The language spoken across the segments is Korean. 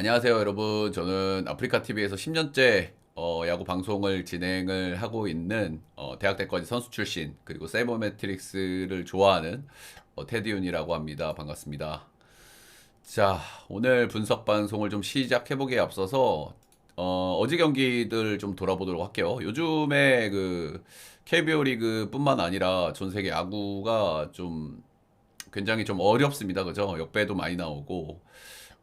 안녕하세요, 여러분. 저는 아프리카 TV에서 10년째 어, 야구 방송을 진행을 하고 있는 어, 대학 때까지 선수 출신 그리고 세이버 매트릭스를 좋아하는 어, 테디윤이라고 합니다. 반갑습니다. 자, 오늘 분석 방송을 좀 시작해보기에 앞서서 어, 어제 경기들 좀 돌아보도록 할게요. 요즘에 그 KBO 리그 뿐만 아니라 전 세계 야구가 좀 굉장히 좀 어렵습니다. 그죠? 역배도 많이 나오고 어,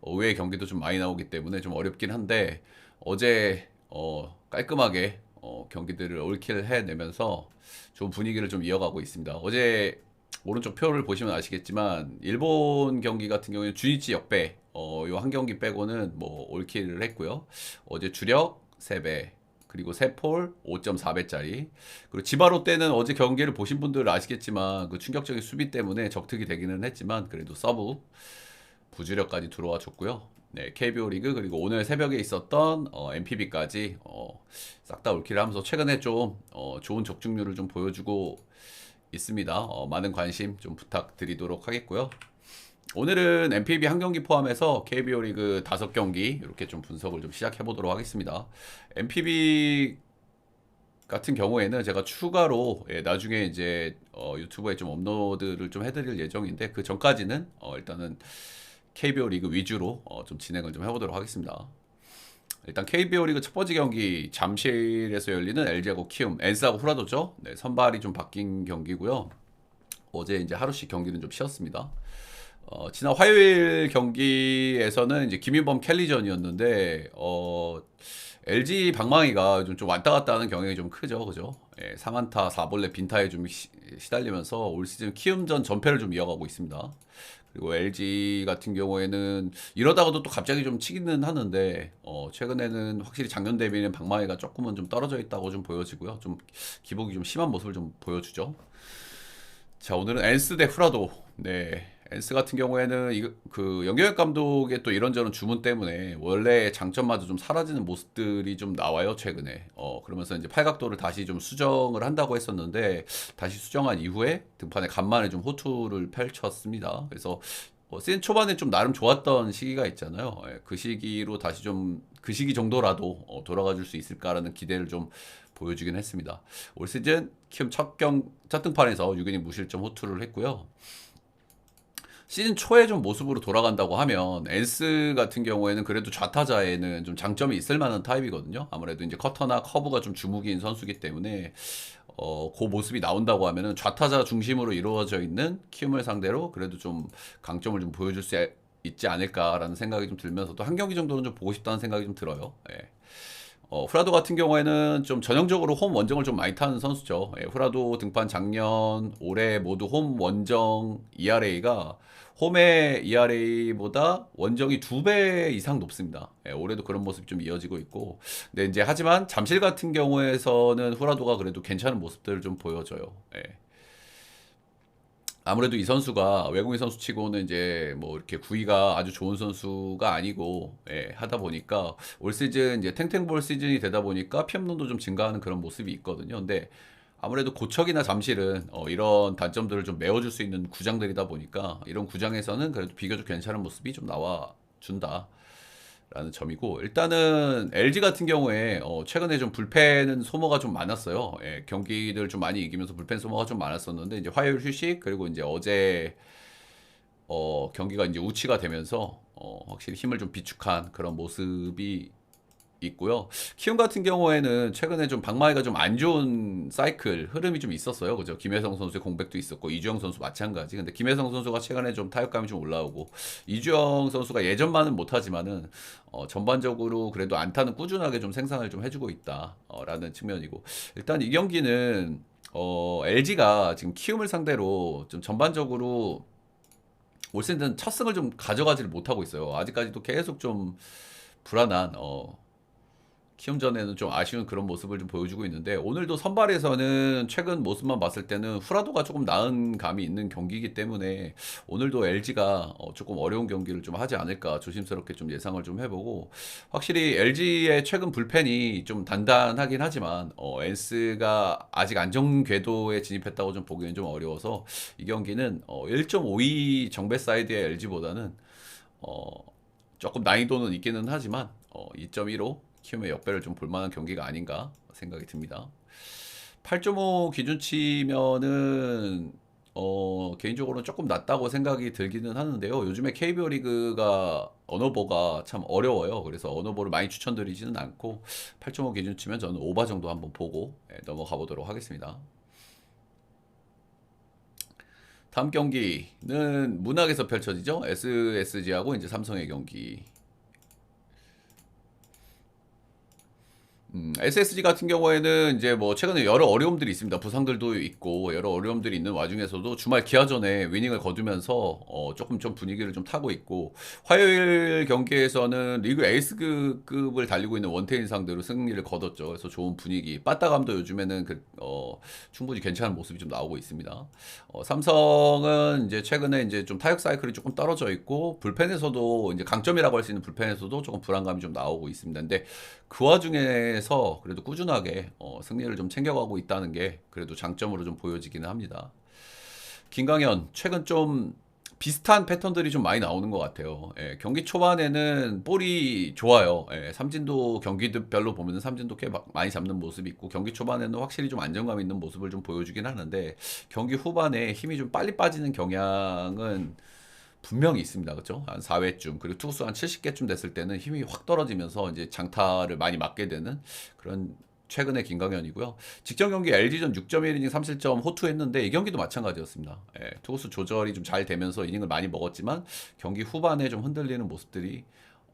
의외의 경기도 좀 많이 나오기 때문에 좀 어렵긴 한데 어제 어, 깔끔하게 어, 경기들을 올킬 해내면서 좋은 분위기를 좀 이어가고 있습니다. 어제 오른쪽 표를 보시면 아시겠지만 일본 경기 같은 경우에는 주니치 역배 어, 요 한 경기 빼고는 뭐 올킬을 했고요. 어제 주력 3배 그리고 세폴 5.4배짜리 그리고 지바로 때는 어제 경기를 보신 분들 아시겠지만 그 충격적인 수비 때문에 적특이 되기는 했지만 그래도 서브 부주력까지 들어와 줬고요. 네, KBO 리그 그리고 오늘 새벽에 있었던 어, MPB까지 어, 싹 다 올킬을 하면서 최근에 좀 어, 좋은 적중률을 좀 보여주고 있습니다. 어, 많은 관심 좀 부탁드리도록 하겠고요. 오늘은 MPB 한 경기 포함해서 KBO 리그 다섯 경기 이렇게 좀 분석을 좀 시작해 보도록 하겠습니다. MPB 같은 경우에는 제가 추가로 예, 나중에 이제 어, 유튜브에 좀 업로드를 좀 해드릴 예정인데 그 전까지는 어, 일단은 KBO 리그 위주로 어, 좀 진행을 좀 해보도록 하겠습니다. 일단 KBO 리그 첫 번째 경기 잠실에서 열리는 LG하고 키움, 엔스하고 후라도죠. 네, 선발이 좀 바뀐 경기고요. 어제 이제 하루씩 경기는 좀 쉬었습니다. 어, 지난 화요일 경기에서는 이제 김인범 켈리전이었는데 어, LG 방망이가 좀, 좀 왔다 갔다 하는 경향이 좀 크죠, 그죠? 예, 3안타 4볼넷 빈타에 좀 시, 시달리면서 올 시즌 키움전 전패를 좀 이어가고 있습니다. 그리고 LG 같은 경우에는 이러다가도 또 갑자기 좀 치기는 하는데 어, 최근에는 확실히 작년 대비는 방망이가 조금은 좀 떨어져 있다고 좀 보여지고요. 좀 기복이 좀 심한 모습을 좀 보여주죠. 자 오늘은 엔스 대 후라도 네 엔스 같은 경우에는 이거 그 영경혁 감독의 또 이런저런 주문 때문에 원래 장점마저 좀 사라지는 모습들이 좀 나와요 최근에. 어 그러면서 이제 팔각도를 다시 좀 수정을 한다고 했었는데 다시 수정한 이후에 등판에 간만에 좀 호투를 펼쳤습니다. 그래서 어, 시즌 초반에 좀 나름 좋았던 시기가 있잖아요. 예, 그 시기로 다시 좀 그 시기 정도라도 어, 돌아가 줄 수 있을까라는 기대를 좀 보여주긴 했습니다. 올 시즌 키움 첫 경 첫 등판에서 6이닝 무실점 호투를 했고요 시즌 초에 좀 모습으로 돌아간다고 하면 엔스 같은 경우에는 그래도 좌타자에는 좀 장점이 있을 만한 타입이거든요. 아무래도 이제 커터나 커브가 좀 주무기인 선수기 때문에 어, 그 모습이 나온다고 하면은 좌타자 중심으로 이루어져 있는 키움을 상대로 그래도 좀 강점을 좀 보여줄 수 있지 않을까라는 생각이 좀 들면서도 한 경기 정도는 좀 보고 싶다는 생각이 좀 들어요. 예. 어, 후라도 같은 경우에는 좀 전형적으로 홈 원정을 좀 많이 타는 선수죠. 예, 후라도 등판 작년, 올해 모두 홈 원정 ERA가 홈의 ERA보다 원정이 두 배 이상 높습니다. 예, 올해도 그런 모습이 좀 이어지고 있고. 근데 이제 하지만 잠실 같은 경우에서는 후라도가 그래도 괜찮은 모습들을 좀 보여줘요. 예. 아무래도 이 선수가 외국인 선수 치고는 이제 뭐 이렇게 구위가 아주 좋은 선수가 아니고 예, 하다 보니까 올 시즌 이제 탱탱볼 시즌이 되다 보니까 피업론도 좀 증가하는 그런 모습이 있거든요. 근데 아무래도 고척이나 잠실은 어, 이런 단점들을 좀 메워줄 수 있는 구장들이다 보니까 이런 구장에서는 그래도 비교적 괜찮은 모습이 좀 나와 준다. 라는 점이고 일단은 LG 같은 경우에 어 최근에 좀 불펜은 소모가 좀 많았어요. 예, 경기들 좀 많이 이기면서 불펜 소모가 좀 많았었는데 이제 화요일 휴식 그리고 이제 어제 어 경기가 이제 우치가 되면서 어 확실히 힘을 좀 비축한 그런 모습이 있고요. 키움 같은 경우에는 최근에 좀 방망이가 좀 안 좋은 사이클 흐름이 좀 있었어요. 그죠? 김혜성 선수의 공백도 있었고 이주영 선수 마찬가지. 근데 김혜성 선수가 최근에 좀 타격감이 좀 올라오고 이주영 선수가 예전만은 못하지만은 어, 전반적으로 그래도 안타는 꾸준하게 좀 생산을 좀 해주고 있다라는 측면이고 일단 이 경기는 어, LG가 지금 키움을 상대로 좀 전반적으로 올 시즌 첫 승을 좀 가져가지를 못하고 있어요. 아직까지도 계속 좀 불안한 어, 키움전에는 좀 아쉬운 그런 모습을 좀 보여주고 있는데 오늘도 선발에서는 최근 모습만 봤을 때는 후라도가 조금 나은 감이 있는 경기이기 때문에 오늘도 LG가 어, 조금 어려운 경기를 좀 하지 않을까 조심스럽게 좀 예상을 좀 해보고 확실히 LG의 최근 불펜이 좀 단단하긴 하지만 어, 엔스가 아직 안정 궤도에 진입했다고 좀 보기는 좀 어려워서 이 경기는 어, 1.52 정배 사이드의 LG보다는 어, 조금 난이도는 있기는 하지만 어, 2.15 키움의 역배를 좀 볼만한 경기가 아닌가 생각이 듭니다. 8.5 기준치면은 어, 개인적으로는 조금 낮다고 생각이 들기는 하는데요. 요즘에 KBO 리그가 언어버가 참 어려워요. 그래서 언어버를 많이 추천드리지는 않고 8.5 기준치면 저는 오바 정도 한번 보고 예, 넘어가 보도록 하겠습니다. 다음 경기는 문학에서 펼쳐지죠. SSG하고 이제 삼성의 경기. 음, SSG 같은 경우에는 이제 뭐 최근에 여러 어려움들이 있습니다. 부상들도 있고 여러 어려움들이 있는 와중에서도 주말 기아전에 위닝을 거두면서 어, 조금 좀 분위기를 좀 타고 있고 화요일 경기에서는 리그 에이스급을 달리고 있는 원태인 상대로 승리를 거뒀죠. 그래서 좋은 분위기. 빠따감도 요즘에는 그, 어, 충분히 괜찮은 모습이 좀 나오고 있습니다. 어, 삼성은 이제 최근에 이제 좀 타격 사이클이 조금 떨어져 있고 불펜에서도 이제 강점이라고 할 수 있는 불펜에서도 조금 불안감이 좀 나오고 있습니다. 근데 그 와중에 서 그래도 꾸준하게 어, 승리를 좀 챙겨가고 있다는 게 그래도 장점으로 좀 보여지기는 합니다. 김강현 최근 좀 비슷한 패턴들이 좀 많이 나오는 것 같아요. 예, 경기 초반에는 볼이 좋아요. 예, 삼진도 경기들별로 보면 삼진도 꽤 마- 많이 잡는 모습이 있고 경기 초반에는 확실히 좀 안정감 있는 모습을 좀 보여주긴 하는데 경기 후반에 힘이 좀 빨리 빠지는 경향은 분명히 있습니다. 그렇죠? 한 4회쯤 그리고 투수 한 70개쯤 됐을 때는 힘이 확 떨어지면서 이제 장타를 많이 맞게 되는 그런 최근의 김강현이고요. 직전 경기 LG전 6.1이닝 3실점 호투했는데 이 경기도 마찬가지였습니다. 예, 투수 조절이 좀 잘 되면서 이닝을 많이 먹었지만 경기 후반에 좀 흔들리는 모습들이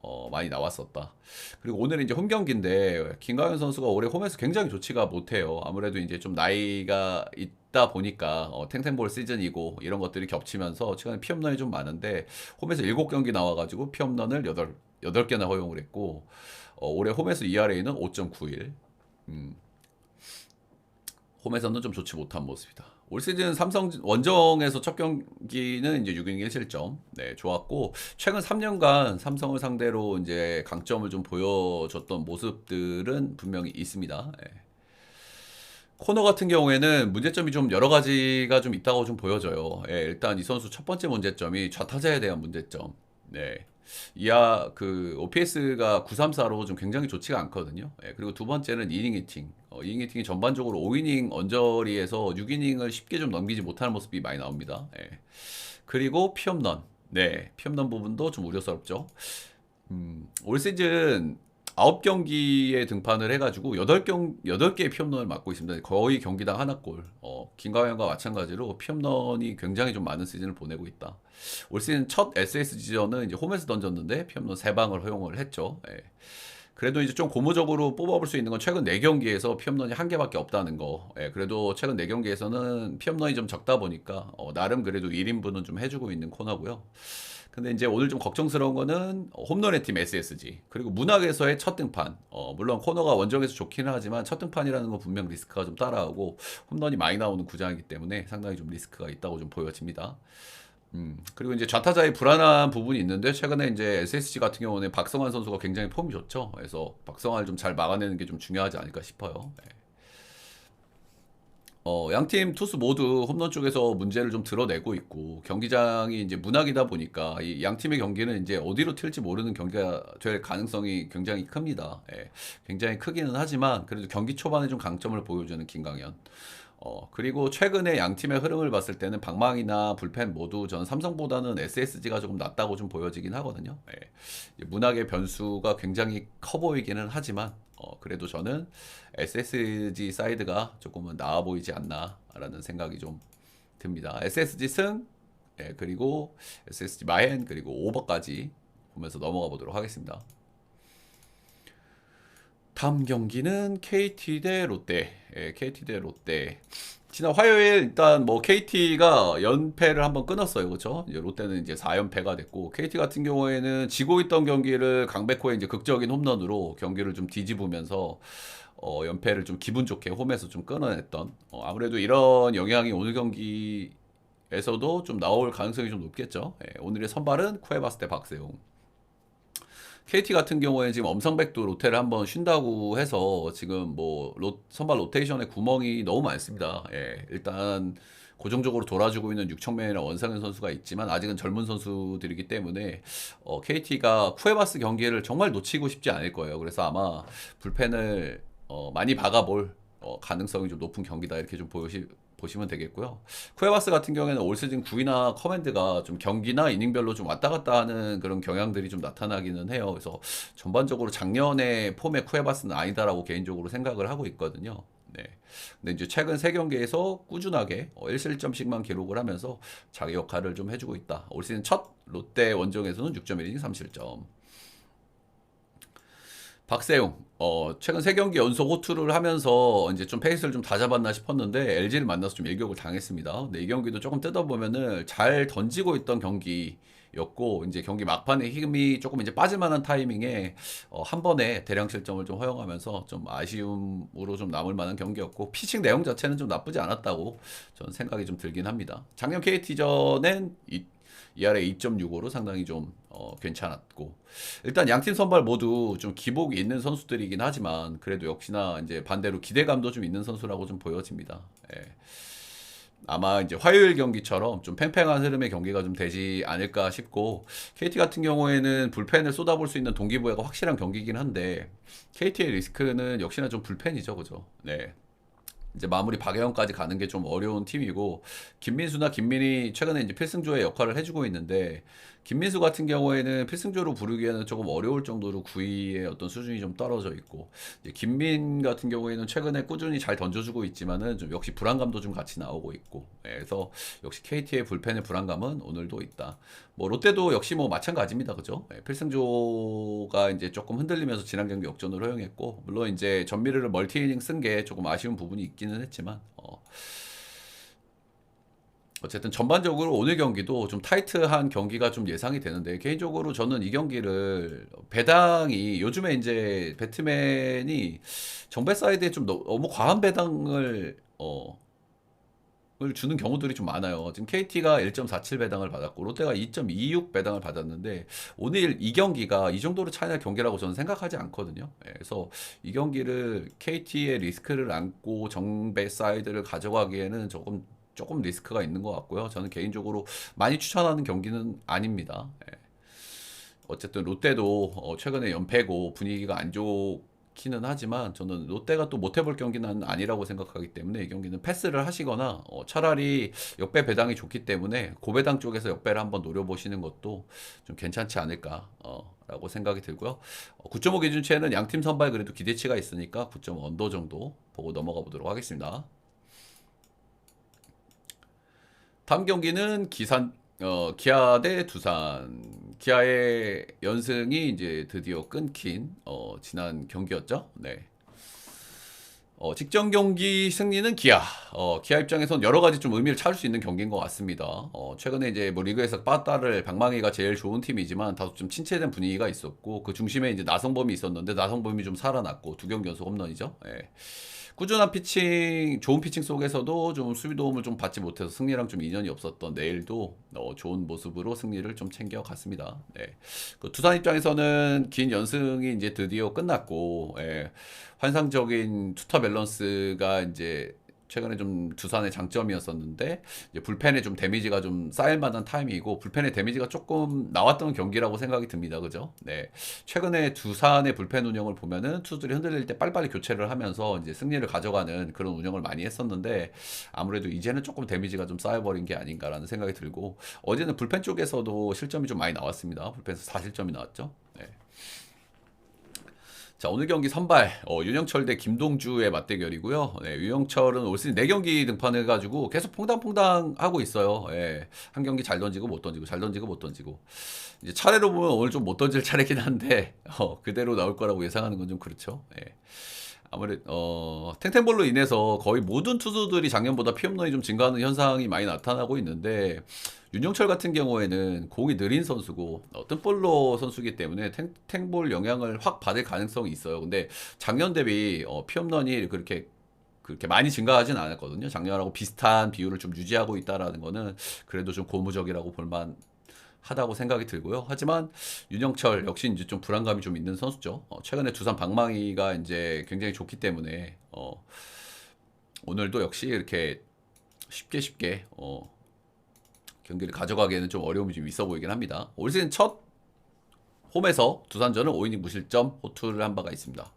어, 많이 나왔었다. 그리고 오늘은 이제 홈 경기인데 김강현 선수가 올해 홈에서 굉장히 좋지가 못해요. 아무래도 이제 좀 나이가 있다 보니까 어, 탱탱볼 시즌이고 이런 것들이 겹치면서 최근에 피홈런이 좀 많은데 홈에서 7경기 나와가지고 피홈런을 8, 8개나 허용을 했고 어, 올해 홈에서 ERA는 5.91. 음. 홈에서는 좀 좋지 못한 모습이다. 올 시즌 삼성 원정에서 첫 경기는 이제 6이닝 1실점. 네, 좋았고 최근 3년간 삼성을 상대로 이제 강점을 좀 보여줬던 모습들은 분명히 있습니다. 예. 코너 같은 경우에는 문제점이 좀 여러 가지가 좀 있다고 좀 보여져요. 예, 일단 이 선수 첫 번째 문제점이 좌타자에 대한 문제점. 네. 이하 그 OPS가 934로 좀 굉장히 좋지가 않거든요. 예, 그리고 두 번째는 이닝 히팅. 어, 이닝 히팅이 전반적으로 5이닝 언저리에서 6이닝을 쉽게 좀 넘기지 못하는 모습이 많이 나옵니다. 예. 그리고 피홈런. 네, 피홈런 부분도 좀 우려스럽죠. 음, 올 시즌 9경기에 등판을 해가지고 8경, 8개의 피홈런을 맞고 있습니다. 거의 경기당 하나 골. 어, 김가현과 마찬가지로 피홈런이 굉장히 좀 많은 시즌을 보내고 있다. 올 시즌 첫 SSG전은 이제 홈에서 던졌는데 피홈런 3방을 허용을 했죠. 예. 그래도 이제 좀 고무적으로 뽑아볼 수 있는 건 최근 4경기에서 피홈런이 한 개밖에 없다는 거. 예, 그래도 최근 4경기에서는 피홈런이 좀 적다 보니까 어, 나름 그래도 1인분은 좀 해주고 있는 코너고요. 근데 이제 오늘 좀 걱정스러운 거는 홈런의 팀 SSG 그리고 문학에서의 첫 등판 어, 물론 코너가 원정에서 좋기는 하지만 첫 등판이라는 건 분명 리스크가 좀 따라오고 홈런이 많이 나오는 구장이기 때문에 상당히 좀 리스크가 있다고 좀 보여집니다. 음, 그리고 이제 좌타자의 불안한 부분이 있는데 최근에 이제 SSG 같은 경우는 박성환 선수가 굉장히 폼이 좋죠. 그래서 박성환을 좀 잘 막아내는 게 좀 중요하지 않을까 싶어요. 네. 어, 양팀 투수 모두 홈런 쪽에서 문제를 좀 드러내고 있고 경기장이 이제 문학이다 보니까 이 양팀의 경기는 이제 어디로 튈지 모르는 경기가 될 가능성이 굉장히 큽니다. 예, 굉장히 크기는 하지만 그래도 경기 초반에 좀 강점을 보여주는 김강현. 어, 그리고 최근에 양 팀의 흐름을 봤을 때는 방망이나 불펜 모두 저는 삼성보다는 SSG가 조금 낫다고 좀 보여지긴 하거든요. 예. 문학의 변수가 굉장히 커 보이기는 하지만 어, 그래도 저는 SSG 사이드가 조금은 나아 보이지 않나라는 생각이 좀 듭니다. SSG 승, 예, 그리고 SSG 마헨 그리고 오버까지 보면서 넘어가 보도록 하겠습니다. 다음 경기는 KT 대 롯데. 예, KT 대 롯데. 지난 화요일 일단 뭐 KT가 연패를 한번 끊었어요. 그렇죠? 이제 롯데는 이제 4연패가 됐고 KT 같은 경우에는 지고 있던 경기를 강백호의 이제 극적인 홈런으로 경기를 좀 뒤집으면서 어, 연패를 좀 기분 좋게 홈에서 좀 끊어냈던 어, 아무래도 이런 영향이 오늘 경기에서도 좀 나올 가능성이 좀 높겠죠. 예, 오늘의 선발은 쿠에바스 대 박세웅. KT 같은 경우에 지금 엄성백도 롯데를 한번 쉰다고 해서 지금 뭐 로, 선발 로테이션에 구멍이 너무 많습니다. 예, 일단 고정적으로 돌아주고 있는 육청맨이나 원상현 선수가 있지만 아직은 젊은 선수들이기 때문에 어, KT가 쿠에바스 경기를 정말 놓치고 싶지 않을 거예요. 그래서 아마 불펜을 어, 많이 박아볼 어, 가능성이 좀 높은 경기다 이렇게 좀 보시, 보시면 되겠고요. 쿠에바스 같은 경우에는 올 시즌 9위나 커맨드가 좀 경기나 이닝별로 좀 왔다 갔다 하는 그런 경향들이 좀 나타나기는 해요. 그래서 전반적으로 작년의 폼의 쿠에바스는 아니다라고 개인적으로 생각을 하고 있거든요. 네. 근데 이제 최근 세 경기에서 꾸준하게 어, 1실점씩만 기록을 하면서 자기 역할을 좀 해주고 있다. 올 시즌 첫 롯데 원정에서는 6.1이닝 3실점. 박세용, 어, 최근 세 경기 연속 호투를 하면서 이제 좀 페이스를 좀 다잡았나 싶었는데 LG를 만나서 좀 일격을 당했습니다. 근데 이 경기도 조금 뜯어보면은 잘 던지고 있던 경기였고 이제 경기 막판에 힘이 조금 이제 빠질 만한 타이밍에 어, 한 번에 대량 실점을 좀 허용하면서 좀 아쉬움으로 좀 남을 만한 경기였고 피칭 내용 자체는 좀 나쁘지 않았다고 저는 생각이 좀 들긴 합니다. 작년 KT전엔 이, ERA 2.65로 상당히 좀 어, 괜찮았고 일단 양팀 선발 모두 좀 기복이 있는 선수들이긴 하지만 그래도 역시나 이제 반대로 기대감도 좀 있는 선수라고 좀 보여집니다. 예. 아마 이제 화요일 경기처럼 좀 팽팽한 흐름의 경기가 좀 되지 않을까 싶고 KT 같은 경우에는 불펜을 쏟아볼 수 있는 동기부여가 확실한 경기긴 한데 KT의 리스크는 역시나 좀 불펜이죠, 그죠? 네. 이제 마무리 박예원까지 가는 게 좀 어려운 팀이고 김민수나 김민희 최근에 이제 필승조의 역할을 해주고 있는데 김민수 같은 경우에는 필승조로 부르기에는 조금 어려울 정도로 구위의 어떤 수준이 좀 떨어져 있고 김민 같은 경우에는 최근에 꾸준히 잘 던져주고 있지만은 좀 역시 불안감도 좀 같이 나오고 있고 예, 그래서 역시 KT의 불펜의 불안감은 오늘도 있다. 뭐 롯데도 역시 뭐 마찬가지입니다, 그죠? 예, 필승조가 이제 조금 흔들리면서 지난 경기 역전을 허용했고 물론 이제 전미르를 멀티 이닝 쓴 게 조금 아쉬운 부분이 있기는 했지만 어. 어쨌든 전반적으로 오늘 경기도 좀 타이트한 경기가 좀 예상이 되는데 개인적으로 저는 이 경기를 배당이 요즘에 이제 배트맨이 정배 사이드에 좀 너- 너무 과한 배당을 어, 을 주는 경우들이 좀 많아요. 지금 KT가 1.47 배당을 받았고 롯데가 2.26 배당을 받았는데 오늘 이 경기가 이 정도로 차이날 경기라고 저는 생각하지 않거든요. 예, 그래서 이 경기를 KT의 리스크를 안고 정배 사이드를 가져가기에는 조금 조금 리스크가 있는 것 같고요. 저는 개인적으로 많이 추천하는 경기는 아닙니다. 예. 어쨌든 롯데도 어, 최근에 연패고 분위기가 안 좋기는 하지만 저는 롯데가 또 못해볼 경기는 아니라고 생각하기 때문에 이 경기는 패스를 하시거나 어, 차라리 역배 배당이 좋기 때문에 고배당 쪽에서 역배를 한번 노려보시는 것도 좀 괜찮지 않을까 어, 라고 생각이 들고요. 어, 9.5 기준치에는 양팀 선발 그래도 기대치가 있으니까 9.5 언더 정도 보고 넘어가 보도록 하겠습니다. 다음 경기는 기산 어, 기아 대 두산. 기아의 연승이 이제 드디어 끊긴 어, 지난 경기였죠. 네. 어, 직전 경기 승리는 기아. 어, 기아 입장에선 여러 가지 좀 의미를 찾을 수 있는 경기인 것 같습니다. 어, 최근에 이제 뭐 리그에서 빠따를 방망이가 제일 좋은 팀이지만 다소 좀 침체된 분위기가 있었고 그 중심에 이제 나성범이 있었는데 나성범이 좀 살아났고 두 경기 연속 홈런이죠. 예. 꾸준한 피칭, 좋은 피칭 속에서도 좀 수비 도움을 좀 받지 못해서 승리랑 좀 인연이 없었던 내일도 어, 좋은 모습으로 승리를 좀 챙겨갔습니다. 네. 그 두산 입장에서는 긴 연승이 이제 드디어 끝났고, 예, 환상적인 투터 밸런스가 이제 최근에 좀 두산의 장점이었었는데 불펜에 좀 데미지가 좀 쌓일 만한 타이밍이고 불펜의 데미지가 조금 나왔던 경기라고 생각이 듭니다. 그죠? 네. 최근에 두산의 불펜 운영을 보면은 투수들이 흔들릴 때 빨리빨리 교체를 하면서 이제 승리를 가져가는 그런 운영을 많이 했었는데 아무래도 이제는 조금 데미지가 좀 쌓여 버린 게 아닌가라는 생각이 들고 어제는 불펜 쪽에서도 실점이 좀 많이 나왔습니다. 불펜에서 4실점이 나왔죠. 네. 자 오늘 경기 선발 어, 윤영철 대 김동주의 맞대결이고요. 네, 윤영철은 올 시즌 4경기 등판해가지고 계속 퐁당퐁당 하고 있어요. 예, 한 경기 잘 던지고 못 던지고 잘 던지고 못 던지고 이제 차례로 보면 오늘 좀 못 던질 차례긴 한데 어, 그대로 나올 거라고 예상하는 건 좀 그렇죠. 예. 아무래도 어, 탱탱볼로 인해서 거의 모든 투수들이 작년보다 피홈런이 좀 증가하는 현상이 많이 나타나고 있는데 윤영철 같은 경우에는 공이 느린 선수고 어, 뜬볼로 선수기 때문에 탱, 탱볼 영향을 확 받을 가능성이 있어요. 근데 작년 대비 어, 피홈런이 그렇게 그렇게 많이 증가하진 않았거든요. 작년하고 비슷한 비율을 좀 유지하고 있다라는 거는 그래도 좀 고무적이라고 볼만 하다고 생각이 들고요. 하지만 윤영철 역시 이제 좀 불안감이 좀 있는 선수죠. 어, 최근에 두산 방망이가 이제 굉장히 좋기 때문에 어, 오늘도 역시 이렇게 쉽게 쉽게 어, 경기를 가져가기에는 좀 어려움이 좀 있어 보이긴 합니다. 올 시즌 첫 홈에서 두산전은 5이닝 무실점 호투를 한 바가 있습니다.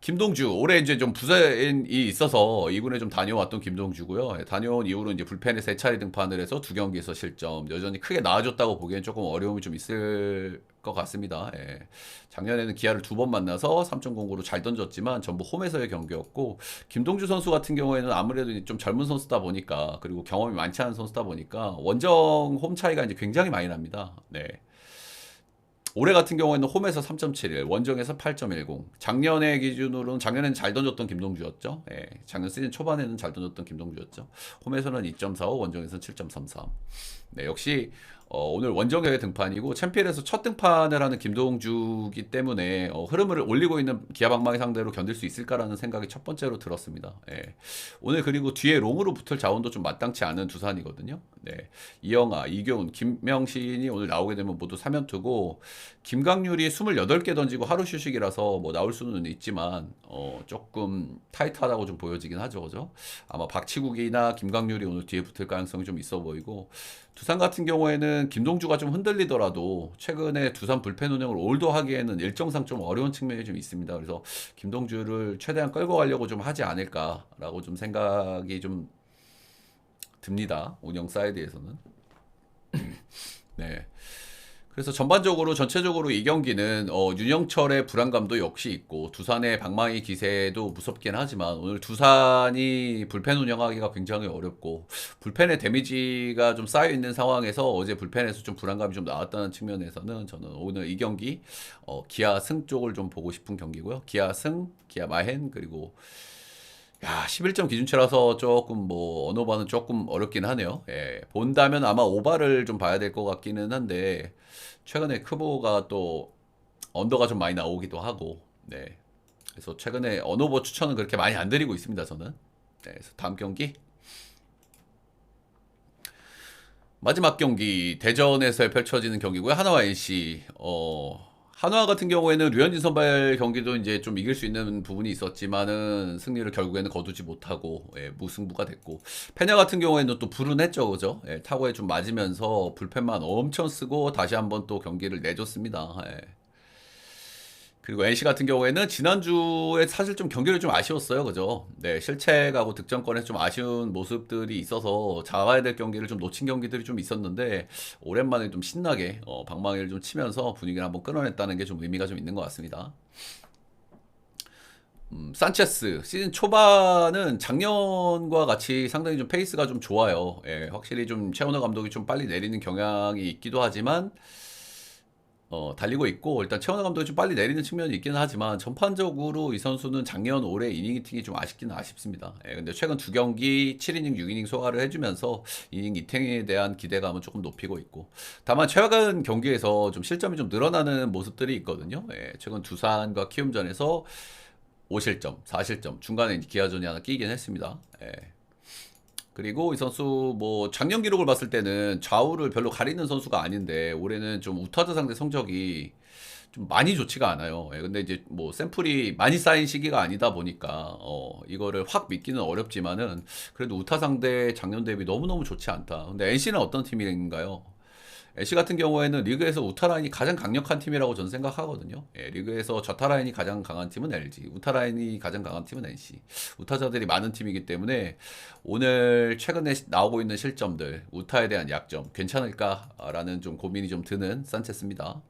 김동주 올해 이제 좀 부상이 있어서 2군에 좀 다녀왔던 김동주고요. 예, 다녀온 이후로 이제 불펜에 세 차례 등판을 해서 두 경기에서 실점. 여전히 크게 나아졌다고 보기엔 조금 어려움이 좀 있을 것 같습니다. 예. 작년에는 기아를 두 번 만나서 3.09로 잘 던졌지만 전부 홈에서의 경기였고 김동주 선수 같은 경우에는 아무래도 좀 젊은 선수다 보니까 그리고 경험이 많지 않은 선수다 보니까 원정 홈 차이가 이제 굉장히 많이 납니다. 네. 올해 같은 경우에는 홈에서 3.71, 원정에서 8.10. 작년의 기준으로는 작년에는 잘 던졌던 김동주였죠. 예, 작년 시즌 초반에는 잘 던졌던 김동주였죠. 홈에서는 2.45, 원정에서는 7.33. 네, 역시 어, 오늘 원정에 등판이고 챔피언에서 첫 등판을 하는 김동주기 때문에 어, 흐름을 올리고 있는 기아방망이 상대로 견딜 수 있을까라는 생각이 첫 번째로 들었습니다. 예. 오늘 그리고 뒤에 롱으로 붙을 자원도 좀 마땅치 않은 두산이거든요. 네. 이영아, 이교훈, 김명신이 오늘 나오게 되면 모두 3연투고 김강률이 28개 던지고 하루 휴식이라서 뭐 나올 수는 있지만 어, 조금 타이트하다고 좀 보여지긴 하죠. 그죠? 아마 박치국이나 김강률이 오늘 뒤에 붙을 가능성이 좀 있어 보이고 두산 같은 경우에는 김동주가 좀 흔들리더라도 최근에 두산 불펜 운영을 올드하기에는 일정상 좀 어려운 측면이 좀 있습니다. 그래서 김동주를 최대한 끌고 가려고 좀 하지 않을까라고 좀 생각이 좀 듭니다. 운영 사이드에서는. 네. 그래서 전반적으로 전체적으로 이 경기는 어, 윤영철의 불안감도 역시 있고 두산의 방망이 기세도 무섭긴 하지만 오늘 두산이 불펜 운영하기가 굉장히 어렵고 불펜의 데미지가 좀 쌓여 있는 상황에서 어제 불펜에서 좀 불안감이 좀 나왔다는 측면에서는 저는 오늘 이 경기 어, 기아 승 쪽을 좀 보고 싶은 경기고요. 기아 승, 기아 마헨 그리고 야, 11점 기준치라서 조금 뭐 언어바는 조금 어렵긴 하네요. 예, 본다면 아마 오바를 좀 봐야 될 것 같기는 한데 최근에 크보가 또 언더가 좀 많이 나오기도 하고 네. 그래서 최근에 언어버 추천은 그렇게 많이 안 드리고 있습니다, 저는. 네, 그래서 다음 경기 마지막 경기 대전에서 펼쳐지는 경기고요. 하나와 NC 어 한화 같은 경우에는 류현진 선발 경기도 이제 좀 이길 수 있는 부분이 있었지만은 승리를 결국에는 거두지 못하고 예, 무승부가 됐고 페냐 같은 경우에는 또 불운했죠, 그죠? 예, 타구에 좀 맞으면서 불펜만 엄청 쓰고 다시 한번 또 경기를 내줬습니다. 예. 그리고 NC 같은 경우에는 지난주에 사실 좀 경기를 좀 아쉬웠어요. 그죠? 네, 실책하고 득점권에 좀 아쉬운 모습들이 있어서 잡아야 될 경기를 좀 놓친 경기들이 좀 있었는데 오랜만에 좀 신나게 어, 방망이를 좀 치면서 분위기를 한번 끌어냈다는 게 좀 의미가 좀 있는 것 같습니다. 음, 산체스 시즌 초반은 작년과 같이 상당히 좀 페이스가 좀 좋아요. 예, 확실히 좀 최원호 감독이 좀 빨리 내리는 경향이 있기도 하지만 어, 달리고 있고 일단 최원호 감독이 좀 빨리 내리는 측면이 있기는 하지만 전반적으로 이 선수는 작년 올해 이닝 히팅이 좀 아쉽기는 아쉽습니다. 예, 근데 최근 두 경기 7이닝 6이닝 소화를 해주면서 이닝 이팅에 대한 기대감은 조금 높이고 있고 다만 최근 경기에서 좀 실점이 좀 늘어나는 모습들이 있거든요. 예, 최근 두산과 키움전에서 5실점, 4실점 중간에 기아전이 하나 끼긴 했습니다. 예. 그리고 이 선수 뭐 작년 기록을 봤을 때는 좌우를 별로 가리는 선수가 아닌데 올해는 좀 우타자 상대 성적이 좀 많이 좋지가 않아요. 예, 근데 이제 뭐 샘플이 많이 쌓인 시기가 아니다 보니까 어 이거를 확 믿기는 어렵지만은 그래도 우타 상대 작년 대비 너무너무 좋지 않다. 근데 NC는 어떤 팀인가요? NC 같은 경우에는 리그에서 우타 라인이 가장 강력한 팀이라고 저는 생각하거든요. 예, 리그에서 저타 라인이 가장 강한 팀은 LG, 우타 라인이 가장 강한 팀은 NC. 우타자들이 많은 팀이기 때문에 오늘 최근에 시- 나오고 있는 실점들, 우타에 대한 약점 괜찮을까라는 좀 고민이 좀 드는 산체스입니다.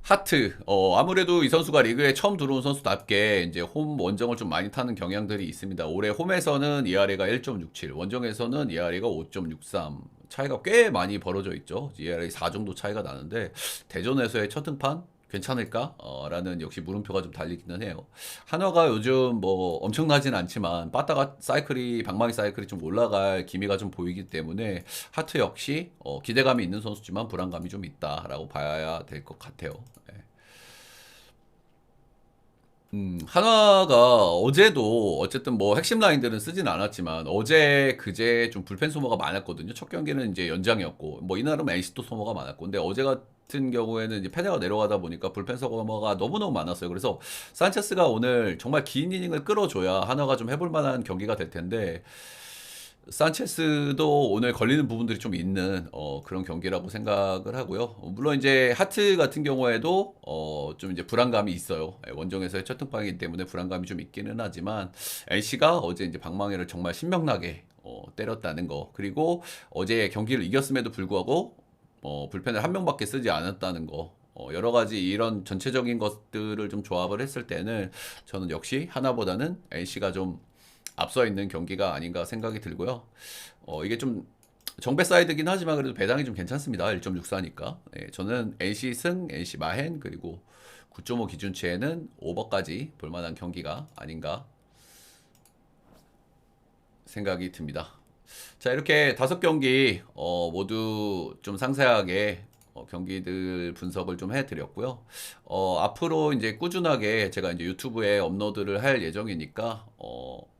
하트, 어, 아무래도 이 선수가 리그에 처음 들어온 선수답게 이제 홈 원정을 좀 많이 타는 경향들이 있습니다. 올해 홈에서는 ERA가 1.67, 원정에서는 ERA가 5.63. 차이가 꽤 많이 벌어져 있죠. ERA 4 정도 차이가 나는데, 대전에서의 첫 등판? 괜찮을까? 어, 라는 역시 물음표가 좀 달리기는 해요. 한화가 요즘 뭐 엄청나진 않지만, 빠따가 사이클이, 방망이 사이클이 좀 올라갈 기미가 좀 보이기 때문에, 하트 역시 어, 기대감이 있는 선수지만 불안감이 좀 있다라고 봐야 될 것 같아요. 네. 음, 한화가 어제도 어쨌든 뭐 핵심 라인들은 쓰진 않았지만 어제 그제 좀 불펜 소모가 많았거든요. 첫 경기는 이제 연장이었고 뭐 이날은 NC도 소모가 많았고 근데 어제 같은 경우에는 이제 패자가 내려가다 보니까 불펜 소모가 너무너무 많았어요. 그래서 산체스가 오늘 정말 긴 이닝을 끌어줘야 한화가 좀 해볼 만한 경기가 될 텐데 산체스도 오늘 걸리는 부분들이 좀 있는 어, 그런 경기라고 생각을 하고요. 어, 물론 이제 하트 같은 경우에도 어, 좀 이제 불안감이 있어요. 예, 원정에서의 첫 등판이기 때문에 불안감이 좀 있기는 하지만 NC가 어제 이제 방망이를 정말 신명나게 어, 때렸다는 거 그리고 어제 경기를 이겼음에도 불구하고 어, 불펜을 한 명밖에 쓰지 않았다는 거. 어, 여러 가지 이런 전체적인 것들을 좀 조합을 했을 때는 저는 역시 하나보다는 NC가 좀 앞서 있는 경기가 아닌가 생각이 들고요. 어, 이게 좀 정배 사이드긴 하지만 그래도 배당이 좀 괜찮습니다. 1.64니까. 예, 저는 NC 승, NC 마헨 그리고 9.5 기준치에는 오버까지 볼만한 경기가 아닌가 생각이 듭니다. 자 이렇게 다섯 경기 어, 모두 좀 상세하게 어, 경기들 분석을 좀 해드렸고요. 어, 앞으로 이제 꾸준하게 제가 이제 유튜브에 업로드를 할 예정이니까 어,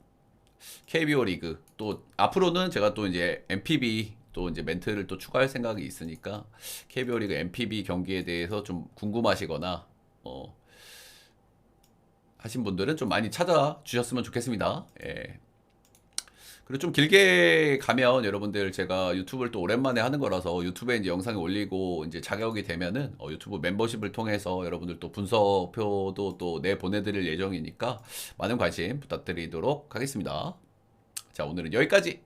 KBO 리그 또 앞으로는 제가 또 이제 MPB 또 이제 멘트를 또 추가할 생각이 있으니까 KBO 리그 MPB 경기에 대해서 좀 궁금하시거나 어, 하신 분들은 좀 많이 찾아주셨으면 좋겠습니다. 예. 그리고 좀 길게 가면 여러분들 제가 유튜브를 또 오랜만에 하는 거라서 유튜브에 이제 영상을 올리고 이제 자격이 되면은 어, 유튜브 멤버십을 통해서 여러분들 또 분석표도 또 내 보내드릴 예정이니까 많은 관심 부탁드리도록 하겠습니다. 자, 오늘은 여기까지